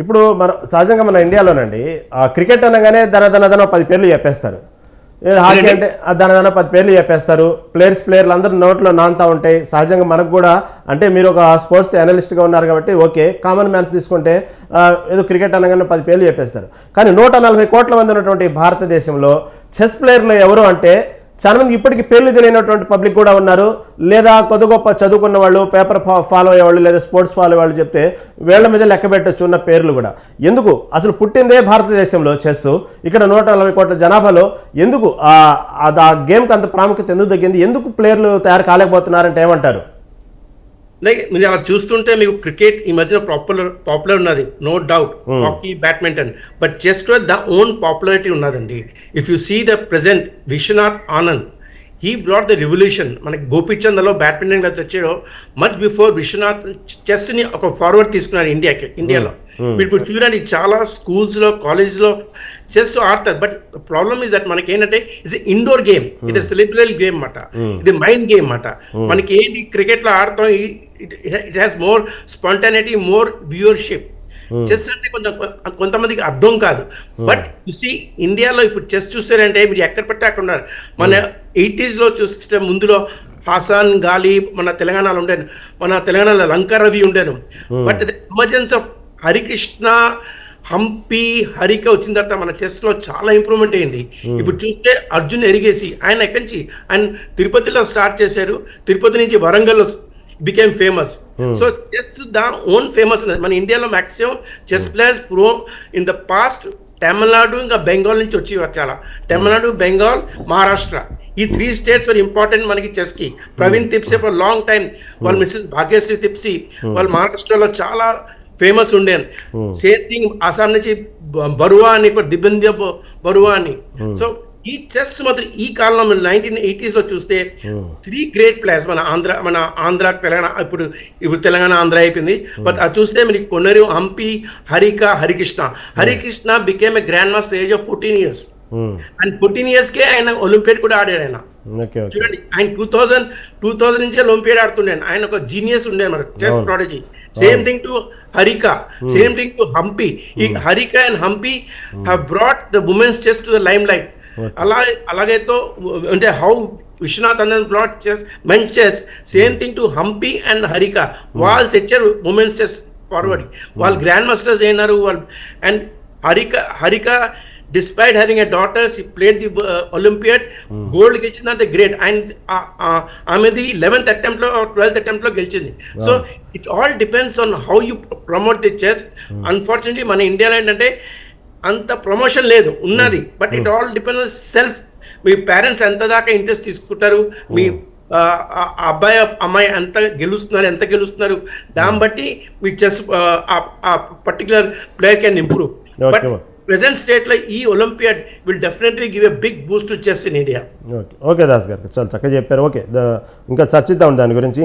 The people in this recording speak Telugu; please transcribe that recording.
ఇప్పుడు మన సహజంగా మన ఇండియాలోనండి ఆ క్రికెట్ అనగానే ధన ధన ధన పది పేర్లు చెప్పేస్తారు. హాకీ అంటే ధన ధన పది పేర్లు చెప్పేస్తారు. ప్లేయర్స్ ప్లేయర్లు అందరూ నోట్లో నానుతా ఉంటాయి. సహజంగా మనకు కూడా అంటే మీరు ఒక స్పోర్ట్స్ అనలిస్ట్గా ఉన్నారు కాబట్టి ఓకే కామన్ మ్యాన్స్ తీసుకుంటే ఏదో క్రికెట్ అనగానే పది పేర్లు చెప్పేస్తారు. కానీ నూట నలభై కోట్ల మంది ఉన్నటువంటి భారతదేశంలో చెస్ ప్లేయర్లు ఎవరు అంటే చాలామంది ఇప్పటికీ పేర్లు తెలియనటువంటి పబ్లిక్ కూడా ఉన్నారు. లేదా కొద్ది గొప్ప చదువుకున్న వాళ్ళు పేపర్ ఫాలో అయ్యేవాళ్ళు లేదా స్పోర్ట్స్ ఫాలో వాళ్ళు చెప్తే వేళ్ళ మీద లెక్క పెట్టచ్చు ఉన్న పేర్లు కూడా. ఎందుకు? అసలు పుట్టిందే భారతదేశంలో చెస్. ఇక్కడ నూట నలభై కోట్ల జనాభాలో ఎందుకు అది ఆ గేమ్కి అంత ప్రాముఖ్యత ఎందుకు తగ్గింది? ఎందుకు ప్లేయర్లు తయారు కాలేకపోతున్నారంటే ఏమంటారు? లైక్ మీరు అలా చూస్తుంటే మీకు క్రికెట్ ఈ మధ్యన పాపులర్ పాపులర్ ఉన్నది no doubt hockey badminton but just the own popularity ఉన్నదండి. If you see the present Vishwanath Anand he brought the revolution మనకి గోపిచంద్లో బ్యాడ్మింటన్ కదా వచ్చాడో. మచ్ బిఫోర్ విశ్వనాథ్ చెస్ని ఒక ఫార్వర్డ్ తీసుకున్నారు ఇండియాకి ఇండియాలో మీరు ఇప్పుడు చూడండి చాలా స్కూల్స్లో కాలేజ్లో చెస్ ఆడతారు. బట్ ప్రాబ్లమ్ ఇస్ దట్ మనకి ఏంటంటే it's indoor game it is liberal game అన్నమాట. ఇది మైండ్ గేమ్ అన్నమాట. మనకి ఏంటి క్రికెట్లో ఆడతాం it has more spontaneity more viewership chess అంటే కొంచెం కొంతమందికి అర్థం కాదు. బట్ సి ఇండియాలో ఇప్పుడు చెస్ చూసారంటే మీరు ఎక్కడ పడితే అక్కడ ఉన్నారు. మన ఎయిటీస్లో చూస్తే ముందులో హాసాన్ గాలి మన తెలంగాణలో ఉండేను. మన తెలంగాణలో లంకా రవి ఉండేను. But emergence of Harikrishna Hampi Harika వచ్చిన తర్వాత మన చెస్లో చాలా ఇంప్రూవ్మెంట్ అయింది. ఇప్పుడు చూస్తే అర్జున్ ఎరిగేసి ఆయన ఎక్కడి నుంచి? ఆయన తిరుపతిలో స్టార్ట్ చేశారు. తిరుపతి నుంచి వరంగల్లో became famous so chess the own famous ఉన్నది మన ఇండియాలో maximum chess players pro in the past Tamil Nadu ఇంకా బెంగాల్ నుంచి వచ్చేవారు చాలా. తమిళనాడు బెంగాల్ మహారాష్ట్ర ఈ త్రీ స్టేట్స్ ఆర్ ఇంపార్టెంట్ మనకి చెస్కి. Praveen Thipsay for long time వాళ్ళు మిస్సెస్ భాగ్యశ్రీ తిప్సి వాళ్ళు మహారాష్ట్రలో చాలా ఫేమస్ ఉండేది సేమ్ థింగ్ అస్సాం నుంచి బరువా అని దిబంద్య బరువా అని సో ఈ చెస్ మాత్రం ఈ కాలంలో నైన్టీన్ ఎయిటీస్లో చూస్తే త్రీ గ్రేట్ ప్లేయర్స్ మన ఆంధ్ర మన ఆంధ్ర తెలంగాణ ఇప్పుడు ఇప్పుడు తెలంగాణ ఆంధ్ర అయిపోయింది. బట్ అది చూస్తే మనకి కొన్నరు Hampi Harika Harikrishna. Harikrishna became a grandmaster age of fourteen years and fourteen ఇయర్స్కే ఆయన ఒలింపియాడ్ కూడా ఆడాడు ఆయన. ఓకే చూడండి ఆయన టూ థౌజండ్ టూ థౌజండ్ నుంచే ఒలింపియాడ్ ఆడుతుండే ఆయన. ఒక జీనియస్ ఉండే మన chess prodigy same thing to Harika. Same thing to Hampi. ఈ Harika and Hampi have brought the women's chess to the limelight అలా అలాగైతే అంటే how Vishwanath Anand brought chess men chess same thing to Hampi and Harika వాళ్ళు తెచ్చారు ఉమెన్స్ చెస్ ఫార్వర్డ్ వాళ్ళు గ్రాండ్ మాస్టర్స్ అయినారు వాళ్ళు and Harika Harika despite having a daughters ఈ ప్లేడ్ ది ఒలింపియడ్ గోల్డ్ గెలిచిందంటే గ్రేట్ అండ్ ఆమెది లెవెన్త్ అటెంప్ట్లో ట్వెల్త్ అటెంప్ట్లో గెలిచింది. So it all depends on how you promote the chess unfortunately మన ఇండియాలో ఏంటంటే అంత ప్రమోషన్ లేదు ఉన్నది. But it all depends self. Me parents ఎంత దాకా ఇంట్రెస్ట్ తీసుకుంటారు? మీ అబ్బాయి అమ్మాయి ఎంత గెలుస్తున్నారు ఎంత గెలుస్తున్నారు? దాన్ని బట్టి మీ చెస్ ఆ particular player can improve but Okay, ma'am. Present స్టేట్లో ఈ olympiad will definitely give a big boost to chess in India okay. Okay Das garu చాలా చక్కగా చెప్పారు. ఓకే ఇంకా చర్చిద్దాం దాని గురించి.